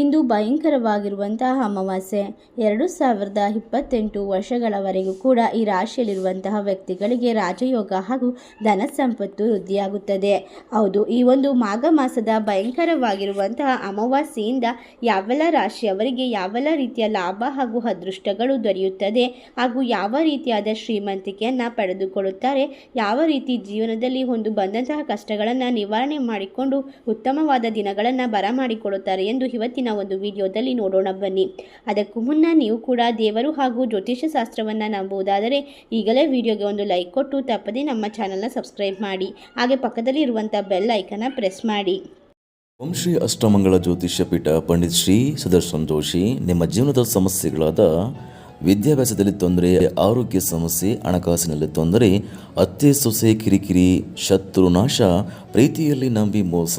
ಇಂದು ಭಯಂಕರವಾಗಿರುವಂತಹ ಅಮಾವಾಸ್ಯೆ. ಎರಡು ಸಾವಿರದ ಇಪ್ಪತ್ತೆಂಟು ವರ್ಷಗಳವರೆಗೂ ಕೂಡ ಈ ರಾಶಿಯಲ್ಲಿರುವಂತಹ ವ್ಯಕ್ತಿಗಳಿಗೆ ರಾಜಯೋಗ ಹಾಗೂ ಧನ ಸಂಪತ್ತು ವೃದ್ಧಿಯಾಗುತ್ತದೆ. ಹೌದು, ಈ ಒಂದು ಮಾಘ ಮಾಸದ ಭಯಂಕರವಾಗಿರುವಂತಹ ಅಮಾವಾಸ್ಯೆಯಿಂದ ಯಾವೆಲ್ಲ ರಾಶಿಯವರಿಗೆ ಯಾವೆಲ್ಲ ರೀತಿಯ ಲಾಭ ಹಾಗೂ ಅದೃಷ್ಟಗಳು ದೊರೆಯುತ್ತದೆ ಹಾಗೂ ಯಾವ ರೀತಿಯಾದ ಶ್ರೀಮಂತಿಕೆಯನ್ನು ಪಡೆದುಕೊಳ್ಳುತ್ತಾರೆ, ಯಾವ ರೀತಿ ಜೀವನದಲ್ಲಿ ಒಂದು ಬಂದಂತಹ ಕಷ್ಟಗಳನ್ನು ನಿವಾರಣೆ ಮಾಡಿಕೊಂಡು ಉತ್ತಮವಾದ ದಿನಗಳನ್ನು ಬರಮಾಡಿಕೊಳ್ಳುತ್ತಾರೆ ಎಂದು ಇವತ್ತಿನ ಒಂದು ವಿಡಿಯೋದಲ್ಲಿ ನೋಡೋಣ ಬನ್ನಿ. ಅದಕ್ಕೂ ಮುನ್ನ ನೀವು ಕೂಡ ದೇವರು ಹಾಗೂ ಜ್ಯೋತಿಷ್ಯ ಶಾಸ್ತ್ರವನ್ನು ನಂಬುವುದಾದರೆ ಈಗಲೇ ವಿಡಿಯೋಗೆ ಒಂದು ಲೈಕ್ ಕೊಟ್ಟು ತಪ್ಪದೆ ನಮ್ಮ ಚಾನಲ್ನ ಸಬ್ಸ್ಕ್ರೈಬ್ ಮಾಡಿ. ಹಾಗೆ ಪಕ್ಕದಲ್ಲಿ ಇರುವಂಥ ಬೆಲ್ ಐಕನ್ನ ಪ್ರೆಸ್ ಮಾಡಿ. ಓಂ ಶ್ರೀ ಅಷ್ಟಮಂಗಳ ಜ್ಯೋತಿಷ್ಯ ಪೀಠ ಪಂಡಿತ್ ಶ್ರೀ ಸುದರ್ಶನ್ ಜೋಶಿ ನಿಮ್ಮ ಜೀವನದ ಸಮಸ್ಯೆಗಳಾದ ವಿದ್ಯಾಭ್ಯಾಸದಲ್ಲಿ ತೊಂದರೆ, ಆರೋಗ್ಯ ಸಮಸ್ಯೆ, ಹಣಕಾಸಿನಲ್ಲಿ ತೊಂದರೆ, ಅತ್ತೆ ಸೊಸೆ ಕಿರಿಕಿರಿ, ಶತ್ರು ನಾಶ, ಪ್ರೀತಿಯಲ್ಲಿ ನಂಬಿ ಮೋಸ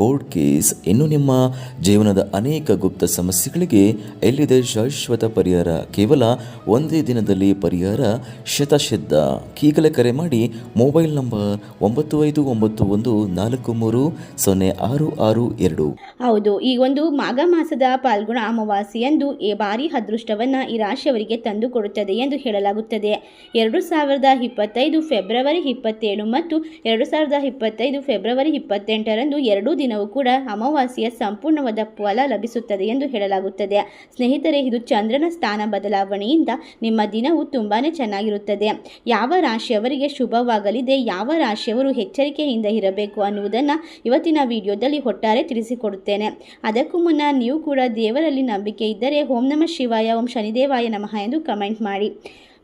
ಕೋರ್ಟ್ ಕೇಸ್ ಇನ್ನು ನಿಮ್ಮ ಜೀವನದ ಅನೇಕ ಗುಪ್ತ ಸಮಸ್ಯೆಗಳಿಗೆ ಎಲ್ಲಿದೆ ಶಾಶ್ವತ ಪರಿಹಾರ? ಕೇವಲ ಒಂದೇ ದಿನದಲ್ಲಿ ಪರಿಹಾರ ಶತಸಿದ್ಧ ಈಗಲೇ ಕರೆ ಮಾಡಿ ಮೊಬೈಲ್ ನಂಬರ್ ಒಂಬತ್ತು ಐದು ಒಂಬತ್ತು ಒಂದು ನಾಲ್ಕು ಮೂರು ಸೊನ್ನೆ ಆರು ಆರು ಎರಡು. ಹೌದು, ಈ ಒಂದು ಮಾಘ ಮಾಸದ ಪಾಲ್ಗುಣ ಅಮಾವಾಸ್ಯೆಯಂದು ಈ ಭಾರಿ ಅದೃಷ್ಟವನ್ನು ಈ ರಾಶಿಯವರಿಗೆ ತಂದು ಕೊಡುತ್ತದೆ ಎಂದು ಹೇಳಲಾಗುತ್ತದೆ. ಎರಡು ಸಾವಿರದ ಇಪ್ಪತ್ತೈದು ಫೆಬ್ರವರಿ ಇಪ್ಪತ್ತೇಳು ಮತ್ತು ಎರಡು ಸಾವಿರದ ಇಪ್ಪತ್ತೈದು ಫೆಬ್ರವರಿ ಇಪ್ಪತ್ತೆಂಟರಂದು ಎರಡೂ ದಿನವೂ ಕೂಡ ಅಮಾವಾಸ್ಯೆಯ ಸಂಪೂರ್ಣವಾದ ಫಲ ಲಭಿಸುತ್ತದೆ ಎಂದು ಹೇಳಲಾಗುತ್ತದೆ. ಸ್ನೇಹಿತರೆ, ಇದು ಚಂದ್ರನ ಸ್ಥಾನ ಬದಲಾವಣೆಯಿಂದ ನಿಮ್ಮ ದಿನವು ತುಂಬಾ ಚೆನ್ನಾಗಿರುತ್ತದೆ. ಯಾವ ರಾಶಿಯವರಿಗೆ ಶುಭವಾಗಲಿದೆ, ಯಾವ ರಾಶಿಯವರು ಎಚ್ಚರಿಕೆಯಿಂದ ಇರಬೇಕು ಅನ್ನುವುದನ್ನು ಇವತ್ತಿನ ವಿಡಿಯೋದಲ್ಲಿ ಒಟ್ಟಾರೆ ತಿಳಿಸಿಕೊಡುತ್ತೇನೆ. ಅದಕ್ಕೂ ಮುನ್ನ ನೀವು ಕೂಡ ದೇವರಲ್ಲಿ ನಂಬಿಕೆ ಇದ್ದರೆ ಓಂ ನಮಃ ಶಿವಾಯ, ಓಂ ಶನಿದೇವಾಯ ನಮಃ ಎಂದು ಕಮೆಂಟ್ ಮಾಡಿ.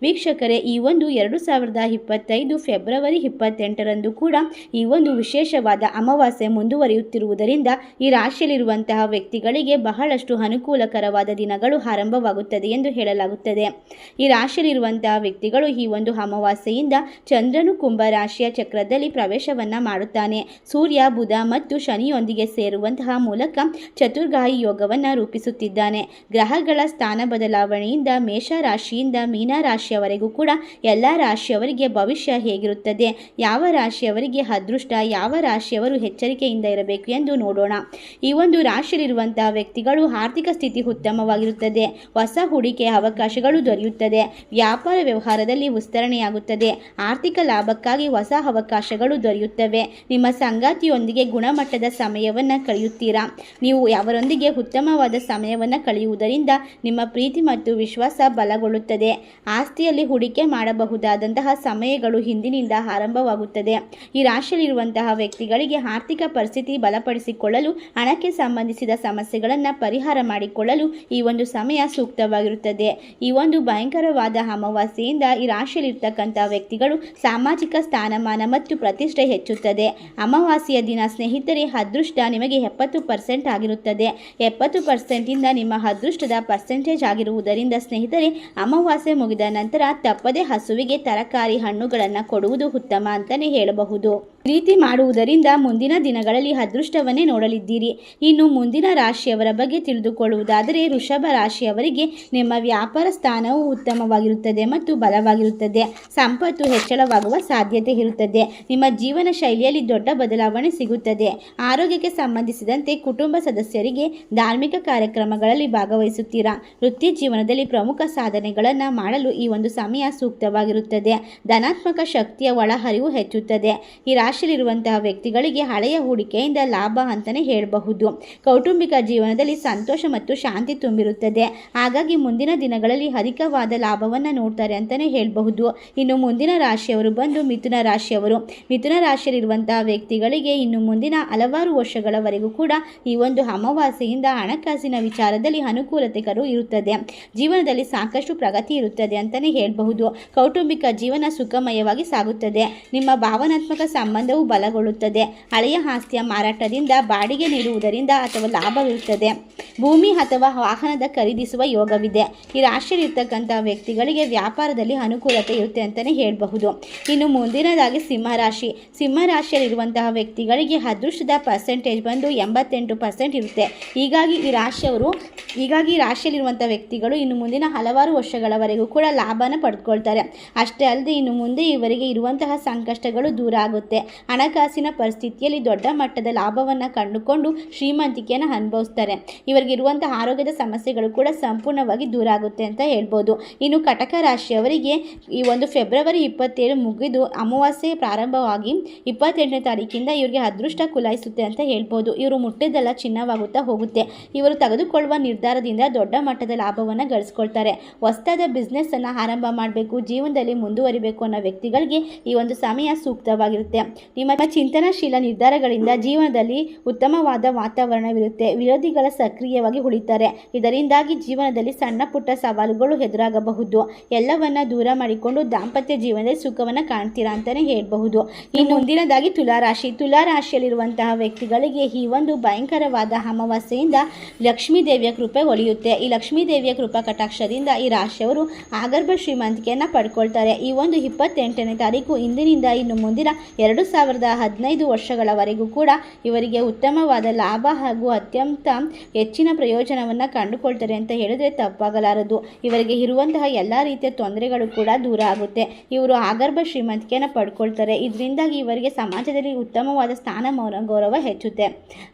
ವೀಕ್ಷಕರೇ, ಈ ಒಂದು ಎರಡು ಸಾವಿರದ ಇಪ್ಪತ್ತೈದು ಫೆಬ್ರವರಿ ಇಪ್ಪತ್ತೆಂಟರಂದು ಕೂಡ ಈ ಒಂದು ವಿಶೇಷವಾದ ಅಮಾವಾಸ್ಯೆ ಮುಂದುವರಿಯುತ್ತಿರುವುದರಿಂದ ಈ ರಾಶಿಯಲ್ಲಿರುವಂತಹ ವ್ಯಕ್ತಿಗಳಿಗೆ ಬಹಳಷ್ಟು ಅನುಕೂಲಕರವಾದ ದಿನಗಳು ಆರಂಭವಾಗುತ್ತದೆ ಎಂದು ಹೇಳಲಾಗುತ್ತದೆ. ಈ ರಾಶಿಯಲ್ಲಿರುವಂತಹ ವ್ಯಕ್ತಿಗಳು ಈ ಒಂದು ಅಮಾವಾಸ್ಯೆಯಿಂದ ಚಂದ್ರನು ಕುಂಭ ರಾಶಿಯ ಚಕ್ರದಲ್ಲಿ ಪ್ರವೇಶವನ್ನ ಮಾಡುತ್ತಾನೆ. ಸೂರ್ಯ, ಬುಧ ಮತ್ತು ಶನಿಯೊಂದಿಗೆ ಸೇರುವಂತಹ ಮೂಲಕ ಚತುರ್ಗಾಯಿ ಯೋಗವನ್ನು ರೂಪಿಸುತ್ತಿದ್ದಾನೆ. ಗ್ರಹಗಳ ಸ್ಥಾನ ಬದಲಾವಣೆಯಿಂದ ಮೇಷ ರಾಶಿಯಿಂದ ಮೀನ ರಾಶಿಯವರೆಗೂ ಕೂಡ ಎಲ್ಲ ರಾಶಿಯವರಿಗೆ ಭವಿಷ್ಯ ಹೇಗಿರುತ್ತದೆ? ಯಾವ ರಾಶಿಯವರಿಗೆ ಅದೃಷ್ಟ? ಯಾವ ರಾಶಿಯವರು ಎಚ್ಚರಿಕೆಯಿಂದ ಇರಬೇಕು ಎಂದು ನೋಡೋಣ. ಈ ಒಂದು ರಾಶಿಯಲ್ಲಿರುವಂತಹ ವ್ಯಕ್ತಿಗಳು ಆರ್ಥಿಕ ಸ್ಥಿತಿ ಉತ್ತಮವಾಗಿರುತ್ತದೆ. ಹೊಸ ಹೂಡಿಕೆ ಅವಕಾಶಗಳು ದೊರೆಯುತ್ತದೆ. ವ್ಯಾಪಾರ ವ್ಯವಹಾರದಲ್ಲಿ ವಿಸ್ತರಣೆಯಾಗುತ್ತದೆ. ಆರ್ಥಿಕ ಲಾಭಕ್ಕಾಗಿ ಹೊಸ ಅವಕಾಶಗಳು ದೊರೆಯುತ್ತವೆ. ನಿಮ್ಮ ಸಂಗಾತಿಯೊಂದಿಗೆ ಗುಣಮಟ್ಟದ ಸಮಯವನ್ನು ಕಳೆಯುತ್ತೀರಾ? ನೀವು ಅವರೊಂದಿಗೆ ಉತ್ತಮವಾದ ಸಮಯವನ್ನು ಕಳೆಯುವುದರಿಂದ ನಿಮ್ಮ ಪ್ರೀತಿ ಮತ್ತು ವಿಶ್ವಾಸ ಬಲಗೊಳ್ಳುತ್ತದೆ. ಆಸ್ತಿಯಲ್ಲಿ ಹೂಡಿಕೆ ಮಾಡಬಹುದಾದಂತಹ ಸಮಯಗಳು ಹಿಂದಿನಿಂದ ಆರಂಭವಾಗುತ್ತದೆ. ಈ ರಾಶಿಯಲ್ಲಿರುವಂತಹ ವ್ಯಕ್ತಿಗಳಿಗೆ ಆರ್ಥಿಕ ಪರಿಸ್ಥಿತಿ ಬಲಪಡಿಸಿಕೊಳ್ಳಲು, ಹಣಕ್ಕೆ ಸಂಬಂಧಿಸಿದ ಸಮಸ್ಯೆಗಳನ್ನು ಪರಿಹಾರ ಮಾಡಿಕೊಳ್ಳಲು ಈ ಒಂದು ಸಮಯ ಸೂಕ್ತವಾಗಿರುತ್ತದೆ. ಈ ಒಂದು ಭಯಂಕರವಾದ ಅಮಾವಾಸ್ಯೆಯಿಂದ ಈ ರಾಶಿಯಲ್ಲಿರ್ತಕ್ಕಂಥ ವ್ಯಕ್ತಿಗಳು ಸಾಮಾಜಿಕ ಸ್ಥಾನಮಾನ ಮತ್ತು ಪ್ರತಿಷ್ಠೆ ಹೆಚ್ಚುತ್ತದೆ. ಅಮಾವಾಸ್ಯೆಯ ದಿನ ಸ್ನೇಹಿತರೆ, ಅದೃಷ್ಟ ನಿಮಗೆ ಎಪ್ಪತ್ತು ಪರ್ಸೆಂಟ್ ಆಗಿರುತ್ತದೆ. ಎಪ್ಪತ್ತು ಪರ್ಸೆಂಟಿಂದ ನಿಮ್ಮ ಅದೃಷ್ಟದ ಪರ್ಸೆಂಟೇಜ್ ಆಗಿರುವುದರಿಂದ ಸ್ನೇಹಿತರೆ, ಅಮಾವಾಸ್ಯೆ ಮುಗಿದ ನಂತರ ತಪ್ಪದೆ ಹಸುವಿಗೆ ತರಕಾರಿ ಹಣ್ಣುಗಳನ್ನು ಕೊಡುವುದು ಉತ್ತಮ ಅಂತಲೇ ಹೇಳಬಹುದು. ರೀತಿ ಮಾಡುವುದರಿಂದ ಮುಂದಿನ ದಿನಗಳಲ್ಲಿ ಅದೃಷ್ಟವನ್ನೇ ನೋಡಲಿದ್ದೀರಿ. ಇನ್ನು ಮುಂದಿನ ರಾಶಿಯವರ ಬಗ್ಗೆ ತಿಳಿದುಕೊಳ್ಳುವುದಾದರೆ ವೃಷಭ ರಾಶಿಯವರಿಗೆ ನಿಮ್ಮ ವ್ಯಾಪಾರ ಸ್ಥಾನವು ಉತ್ತಮವಾಗಿರುತ್ತದೆ ಮತ್ತು ಬಲವಾಗಿರುತ್ತದೆ. ಸಂಪತ್ತು ಹೆಚ್ಚಳವಾಗುವ ಸಾಧ್ಯತೆ ಇರುತ್ತದೆ. ನಿಮ್ಮ ಜೀವನ ಶೈಲಿಯಲ್ಲಿ ದೊಡ್ಡ ಬದಲಾವಣೆ ಸಿಗುತ್ತದೆ. ಆರೋಗ್ಯಕ್ಕೆ ಸಂಬಂಧಿಸಿದಂತೆ ಕುಟುಂಬ ಸದಸ್ಯರಿಗೆ ಧಾರ್ಮಿಕ ಕಾರ್ಯಕ್ರಮಗಳಲ್ಲಿ ಭಾಗವಹಿಸುತ್ತೀರಾ? ವೃತ್ತಿ ಜೀವನದಲ್ಲಿ ಪ್ರಮುಖ ಸಾಧನೆಗಳನ್ನು ಮಾಡಲು ಈ ಒಂದು ಸಮಯ ಸೂಕ್ತವಾಗಿರುತ್ತದೆ. ಧನಾತ್ಮಕ ಶಕ್ತಿಯ ಒಳಹರಿವು ಹೆಚ್ಚುತ್ತದೆ. ಈ ರಾಶಿಯಲ್ಲಿರುವಂತಹ ವ್ಯಕ್ತಿಗಳಿಗೆ ಹಳೆಯ ಹೂಡಿಕೆಯಿಂದ ಲಾಭ ಅಂತಲೇ ಹೇಳಬಹುದು. ಕೌಟುಂಬಿಕ ಜೀವನದಲ್ಲಿ ಸಂತೋಷ ಮತ್ತು ಶಾಂತಿ ತುಂಬಿರುತ್ತದೆ. ಹಾಗಾಗಿ ಮುಂದಿನ ದಿನಗಳಲ್ಲಿ ಅಧಿಕವಾದ ಲಾಭವನ್ನು ನೋಡ್ತಾರೆ ಅಂತಲೇ ಹೇಳಬಹುದು. ಇನ್ನು ಮುಂದಿನ ರಾಶಿಯವರು ಬಂದು ಮಿಥುನ ರಾಶಿಯವರು. ಮಿಥುನ ರಾಶಿಯಲ್ಲಿರುವಂತಹ ವ್ಯಕ್ತಿಗಳಿಗೆ ಇನ್ನು ಮುಂದಿನ ಹಲವಾರು ವರ್ಷಗಳವರೆಗೂ ಕೂಡ ಈ ಒಂದು ಅಮಾವಾಸ್ಯೆಯಿಂದ ಹಣಕಾಸಿನ ವಿಚಾರದಲ್ಲಿ ಅನುಕೂಲತೆಗಳು ಇರುತ್ತದೆ. ಜೀವನದಲ್ಲಿ ಸಾಕಷ್ಟು ಪ್ರಗತಿ ಇರುತ್ತದೆ ಅಂತಲೇ ಹೇಳಬಹುದು. ಕೌಟುಂಬಿಕ ಜೀವನ ಸುಖಮಯವಾಗಿ ಸಾಗುತ್ತದೆ. ನಿಮ್ಮ ಭಾವನಾತ್ಮಕ ಸಂಬಂಧವು ಬಲಗೊಳ್ಳುತ್ತದೆ. ಹಳೆಯ ಆಸ್ತಿಯ ಮಾರಾಟದಿಂದ ಬಾಡಿಗೆ ನೀಡುವುದರಿಂದ ಅಥವಾ ಲಾಭವಿರುತ್ತದೆ ಭೂಮಿ ಅಥವಾ ವಾಹನದ ಖರೀದಿಸುವ ಯೋಗವಿದೆ. ಈ ರಾಶಿಯಲ್ಲಿರ್ತಕ್ಕಂಥ ವ್ಯಕ್ತಿಗಳಿಗೆ ವ್ಯಾಪಾರದಲ್ಲಿ ಅನುಕೂಲತೆ ಇರುತ್ತೆ ಅಂತಲೇ ಹೇಳಬಹುದು. ಇನ್ನು ಮುಂದಿನದಾಗಿ ಸಿಂಹರಾಶಿ ಸಿಂಹರಾಶಿಯಲ್ಲಿರುವಂತಹ ವ್ಯಕ್ತಿಗಳಿಗೆ ಅದೃಷ್ಟದ ಪರ್ಸೆಂಟೇಜ್ ಬಂದು ಎಂಬತ್ತೆಂಟು ಪರ್ಸೆಂಟ್ ಇರುತ್ತೆ. ಹೀಗಾಗಿ ಈ ರಾಶಿಯವರು, ಹೀಗಾಗಿ ಈ ರಾಶಿಯಲ್ಲಿರುವಂಥ ವ್ಯಕ್ತಿಗಳು ಇನ್ನು ಮುಂದಿನ ಹಲವಾರು ವರ್ಷಗಳವರೆಗೂ ಕೂಡ ಲಾಭನ ಪಡೆದುಕೊಳ್ತಾರೆ ಅಷ್ಟೇ ಅಲ್ಲದೆ ಇನ್ನು ಮುಂದೆ ಇವರಿಗೆ ಇರುವಂತಹ ಸಂಕಷ್ಟಗಳು ದೂರ ಆಗುತ್ತೆ. ಹಣಕಾಸಿನ ಪರಿಸ್ಥಿತಿಯಲ್ಲಿ ದೊಡ್ಡ ಮಟ್ಟದ ಲಾಭವನ್ನು ಕಂಡುಕೊಂಡು ಶ್ರೀಮಂತಿಕೆಯನ್ನು ಅನುಭವಿಸ್ತಾರೆ. ಇವರಿಗಿರುವಂತಹ ಆರೋಗ್ಯದ ಸಮಸ್ಯೆಗಳು ಕೂಡ ಸಂಪೂರ್ಣವಾಗಿ ದೂರ ಆಗುತ್ತೆ ಅಂತ ಹೇಳ್ಬೋದು. ಇನ್ನು ಕಟಕ ರಾಶಿಯವರಿಗೆ ಈ ಒಂದು ಫೆಬ್ರವರಿ ಇಪ್ಪತ್ತೇಳು ಮುಗಿದು ಅಮಾವಾಸ್ಯೆ ಪ್ರಾರಂಭವಾಗಿ ಇಪ್ಪತ್ತೆಂಟನೇ ತಾರೀಕಿಂದ ಇವರಿಗೆ ಅದೃಷ್ಟ ಕುಲಾಯಿಸುತ್ತೆ ಅಂತ ಹೇಳ್ಬೋದು. ಇವರು ಮುಟ್ಟಿದ್ದೆಲ್ಲ ಚಿನ್ನವಾಗುತ್ತಾ ಹೋಗುತ್ತೆ. ಇವರು ತೆಗೆದುಕೊಳ್ಳುವ ನಿರ್ಧಾರದಿಂದ ದೊಡ್ಡ ಮಟ್ಟದ ಲಾಭವನ್ನು ಗಳಿಸ್ಕೊಳ್ತಾರೆ. ಹೊಸದಾದ ಬಿಸ್ನೆಸ್ಸನ್ನು ಆರಂಭ ಮಾಡಬೇಕು, ಜೀವನದಲ್ಲಿ ಮುಂದುವರಿಬೇಕು ಅನ್ನೋ ವ್ಯಕ್ತಿಗಳಿಗೆ ಈ ಒಂದು ಸಮಯ ಸೂಕ್ತವಾಗಿರುತ್ತೆ. ನಿಮ್ಮ ಚಿಂತನಶೀಲ ನಿರ್ಧಾರಗಳಿಂದ ಜೀವನದಲ್ಲಿ ಉತ್ತಮವಾದ ವಾತಾವರಣವಿರುತ್ತೆ. ವಿರೋಧಿಗಳ ಸಕ್ರಿಯವಾಗಿ ಉಳಿತಾರೆ. ಇದರಿಂದಾಗಿ ಜೀವನದಲ್ಲಿ ಸಣ್ಣ ಪುಟ್ಟ ಸವಾಲುಗಳು ಎದುರಾಗಬಹುದು. ಎಲ್ಲವನ್ನ ದೂರ ಮಾಡಿಕೊಂಡು ದಾಂಪತ್ಯ ಜೀವನದಲ್ಲಿ ಸುಖವನ್ನು ಕಾಣ್ತೀರಾ ಅಂತಾನೆ ಹೇಳಬಹುದು. ಇನ್ನು ಮುಂದಿನದಾಗಿ ತುಲಾರಾಶಿ. ತುಲಾರಾಶಿಯಲ್ಲಿರುವಂತಹ ವ್ಯಕ್ತಿಗಳಿಗೆ ಈ ಒಂದು ಭಯಂಕರವಾದ ಅಮಾವಾಸ್ಯೆಯಿಂದ ಲಕ್ಷ್ಮೀ ದೇವಿಯ ಕೃಪೆ ಒಲಿಯುತ್ತೆ ಈ ಲಕ್ಷ್ಮೀ ದೇವಿಯ ಕೃಪಾ ಕಟಾಕ್ಷದಿಂದ ಈ ರಾಶಿಯವರು ಆಗರ್ಭ ಶ್ರೀಮಂತಿಕೆಯನ್ನು ಪಡ್ಕೊಳ್ತಾರೆ. ಈ ಒಂದು ಇಪ್ಪತ್ತೆಂಟನೇ ತಾರೀಕು ಇಂದಿನಿಂದ ಇನ್ನು ಮುಂದಿನ ಎರಡು ಸಾವಿರದ ಹದಿನೈದು ವರ್ಷಗಳವರೆಗೂ ಕೂಡ ಇವರಿಗೆ ಉತ್ತಮವಾದ ಲಾಭ ಹಾಗೂ ಅತ್ಯಂತ ಹೆಚ್ಚಿನ ಪ್ರಯೋಜನವನ್ನು ಕಂಡುಕೊಳ್ತಾರೆ ಅಂತ ಹೇಳಿದ್ರೆ ತಪ್ಪಾಗಲಾರದು. ಇವರಿಗೆ ಇರುವಂತಹ ಎಲ್ಲ ರೀತಿಯ ತೊಂದರೆಗಳು ಕೂಡ ದೂರ ಆಗುತ್ತೆ. ಇವರು ಆಗರ್ಭ ಶ್ರೀಮಂತಿಕೆಯನ್ನು ಪಡ್ಕೊಳ್ತಾರೆ. ಇದರಿಂದಾಗಿ ಇವರಿಗೆ ಸಮಾಜದಲ್ಲಿ ಉತ್ತಮವಾದ ಸ್ಥಾನಮಾನ ಗೌರವ ಹೆಚ್ಚುತ್ತೆ.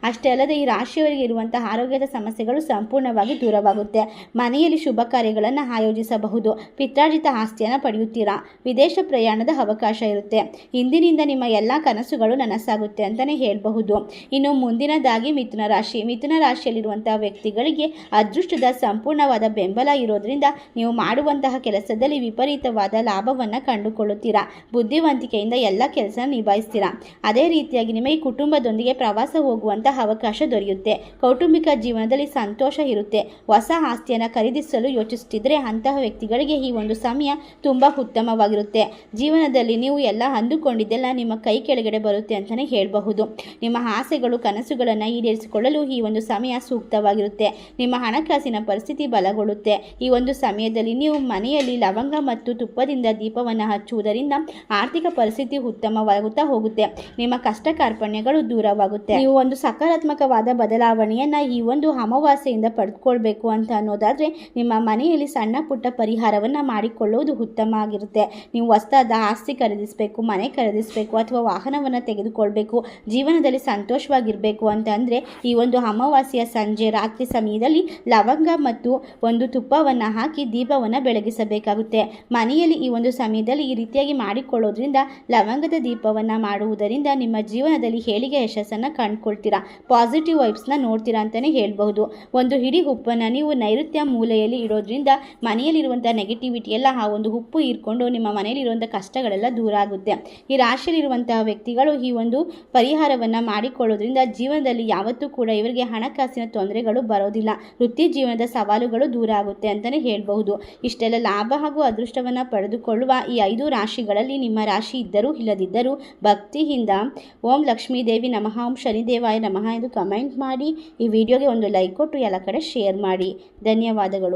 ಅಷ್ಟೇ ಅಲ್ಲದೆ ಈ ರಾಶಿಯವರಿಗೆ ಇರುವಂತಹ ಆರೋಗ್ಯದ ಸಮಸ್ಯೆಗಳು ಸಂಪೂರ್ಣವಾಗಿ ದೂರವಾಗುತ್ತೆ. ಮನೆಯಲ್ಲಿ ಶುಭ ಕಾರ್ಯಗಳನ್ನು ಆಯೋಜಿಸಬಹುದು. ಪಿತ್ರಾರ್ಜಿತ ಆಸ್ತಿಯನ್ನು ಪಡೆಯುತ್ತೀರಾ? ವಿದೇಶ ಪ್ರಯಾಣದ ಅವಕಾಶ ಇರುತ್ತೆ. ಇಂದಿನಿಂದ ನಿಮ್ಮ ಎಲ್ಲ ಕನಸುಗಳು ನನಸಾಗುತ್ತೆ ಅಂತಲೇ ಹೇಳಬಹುದು. ಇನ್ನು ಮುಂದಿನದಾಗಿ ಮಿಥುನ ರಾಶಿ. ಮಿಥುನ ರಾಶಿಯಲ್ಲಿರುವಂತಹ ವ್ಯಕ್ತಿಗಳಿಗೆ ಅದೃಷ್ಟದ ಸಂಪೂರ್ಣವಾದ ಬೆಂಬಲ ಇರೋದ್ರಿಂದ ನೀವು ಮಾಡುವಂತಹ ಕೆಲಸದಲ್ಲಿ ವಿಪರೀತವಾದ ಲಾಭವನ್ನು ಕಂಡುಕೊಳ್ಳುತ್ತೀರಾ? ಬುದ್ಧಿವಂತಿಕೆಯಿಂದ ಎಲ್ಲ ಕೆಲಸ ನಿಭಾಯಿಸ್ತೀರಾ? ಅದೇ ರೀತಿಯಾಗಿ ನಿಮಗೆ ಕುಟುಂಬದೊಂದಿಗೆ ಪ್ರವಾಸ ಹೋಗುವಂತಹ ಅವಕಾಶ ದೊರೆಯುತ್ತೆ. ಕೌಟುಂಬಿಕ ಜೀವನದಲ್ಲಿ ಸಂತೋಷ ಇರುತ್ತೆ. ಹೊಸ ಆಸ್ತಿಯನ್ನು ಖರೀದಿಸಲು ಯೋಚಿಸುತ್ತಿದ್ದರೆ ಅಂತಹ ವ್ಯಕ್ತಿಗಳಿಗೆ ಈ ಒಂದು ಸಮಯ ತುಂಬ ಉತ್ತಮವಾಗಿರುತ್ತೆ. ಜೀವನದಲ್ಲಿ ನೀವು ಎಲ್ಲ ಅಂದುಕೊಂಡಿದ್ದೆಲ್ಲ ನಿಮ್ಮ ಕೆಳಗಡೆ ಬರುತ್ತೆ ಅಂತಲೇ ಹೇಳಬಹುದು. ನಿಮ್ಮ ಆಸೆಗಳು, ಕನಸುಗಳನ್ನು ಈಡೇರಿಸಿಕೊಳ್ಳಲು ಈ ಒಂದು ಸಮಯ ಸೂಕ್ತವಾಗಿರುತ್ತೆ. ನಿಮ್ಮ ಹಣಕಾಸಿನ ಪರಿಸ್ಥಿತಿ ಬಲಗೊಳ್ಳುತ್ತೆ. ಈ ಒಂದು ಸಮಯದಲ್ಲಿ ನೀವು ಮನೆಯಲ್ಲಿ ಲವಂಗ ಮತ್ತು ತುಪ್ಪದಿಂದ ದೀಪವನ್ನು ಹಚ್ಚುವುದರಿಂದ ಆರ್ಥಿಕ ಪರಿಸ್ಥಿತಿ ಉತ್ತಮವಾಗುತ್ತಾ ಹೋಗುತ್ತೆ. ನಿಮ್ಮ ಕಷ್ಟ ಕಾರ್ಪಣ್ಯಗಳು ದೂರವಾಗುತ್ತೆ. ನೀವು ಒಂದು ಸಕಾರಾತ್ಮಕವಾದ ಬದಲಾವಣೆಯನ್ನ ಈ ಒಂದು ಅಮಾವಾಸ್ಯೆಯಿಂದ ಪಡೆದುಕೊಳ್ಬೇಕು ಅಂತ ಅನ್ನೋದಾದರೆ ನಿಮ್ಮ ಮನೆಯಲ್ಲಿ ಸಣ್ಣ ಪುಟ್ಟ ಪರಿಹಾರವನ್ನ ಮಾಡಿಕೊಳ್ಳುವುದು ಉತ್ತಮ ಆಗಿರುತ್ತೆ. ನೀವು ಹೊಸದಾದ ಆಸ್ತಿ ಖರೀದಿಸಬೇಕು, ಮನೆ ಖರೀದಿಸಬೇಕು ಅಥವಾ ವಾಹನವನ್ನು ತೆಗೆದುಕೊಳ್ಬೇಕು, ಜೀವನದಲ್ಲಿ ಸಂತೋಷವಾಗಿರಬೇಕು ಅಂತ ಈ ಒಂದು ಅಮಾವಾಸ್ಯೆಯ ಸಂಜೆ ರಾತ್ರಿ ಸಮಯದಲ್ಲಿ ಲವಂಗ ಮತ್ತು ಒಂದು ತುಪ್ಪವನ್ನು ಹಾಕಿ ದೀಪವನ್ನು ಬೆಳಗಿಸಬೇಕಾಗುತ್ತೆ. ಮನೆಯಲ್ಲಿ ಈ ಒಂದು ಸಮಯದಲ್ಲಿ ಈ ರೀತಿಯಾಗಿ ಮಾಡಿಕೊಳ್ಳೋದ್ರಿಂದ ಲವಂಗದ ದೀಪವನ್ನು ಮಾಡುವುದರಿಂದ ನಿಮ್ಮ ಜೀವನದಲ್ಲಿ ಹೇಳಿಗೆ ಯಶಸ್ಸನ್ನು ಕಂಡುಕೊಳ್ತೀರಾ ಪಾಸಿಟಿವ್ ವೈಬ್ಸ್ನ ನೋಡ್ತೀರಾ ಅಂತಲೇ ಹೇಳ್ಬಹುದು. ಒಂದು ಹಿಡಿ ಉಪ್ಪನ್ನು ನೀವು ನೈಋತ್ಯ ಮೂಲೆಯಲ್ಲಿ ಇಡೋದ್ರಿಂದ ಮನೆಯಲ್ಲಿರುವಂಥ ನೆಗೆಟಿವಿಟಿ ಎಲ್ಲ, ಆ ಒಂದು ಉಪ್ಪು ಹೀರ್ಕೊಂಡು ನಿಮ್ಮ ಮನೆಯಲ್ಲಿರುವಂಥ ಕಷ್ಟಗಳೆಲ್ಲ ದೂರ ಆಗುತ್ತೆ. ಈ ರಾಶಿಯಲ್ಲಿರುವಂತಹ ವ್ಯಕ್ತಿಗಳು ಈ ಒಂದು ಪರಿಹಾರವನ್ನು ಮಾಡಿಕೊಳ್ಳೋದ್ರಿಂದ ಜೀವನದಲ್ಲಿ ಯಾವತ್ತೂ ಕೂಡ ಇವರಿಗೆ ಹಣಕಾಸಿನ ತೊಂದರೆಗಳು ಬರೋದಿಲ್ಲ. ವೃತ್ತಿ ಜೀವನದ ಸವಾಲುಗಳು ದೂರ ಆಗುತ್ತೆ ಅಂತಲೇ ಹೇಳಬಹುದು. ಇಷ್ಟೆಲ್ಲ ಲಾಭ ಹಾಗೂ ಅದೃಷ್ಟವನ್ನು ಪಡೆದುಕೊಳ್ಳುವ ಈ ಐದು ರಾಶಿಗಳಲ್ಲಿ ನಿಮ್ಮ ರಾಶಿ ಇದ್ದರೂ ಇಲ್ಲದಿದ್ದರೂ ಭಕ್ತಿಯಿಂದ ಓಂ ಲಕ್ಷ್ಮೀ ದೇವಿ ನಮಃ, ಓಂ ಶನಿದೇವಾಯ ನಮಃ ಎಂದು ಕಮೆಂಟ್ ಮಾಡಿ. ಈ ವಿಡಿಯೋಗೆ ಒಂದು ಲೈಕ್ ಕೊಟ್ಟು ಎಲ್ಲ ಕಡೆ ಶೇರ್ ಮಾಡಿ. ಧನ್ಯವಾದಗಳು.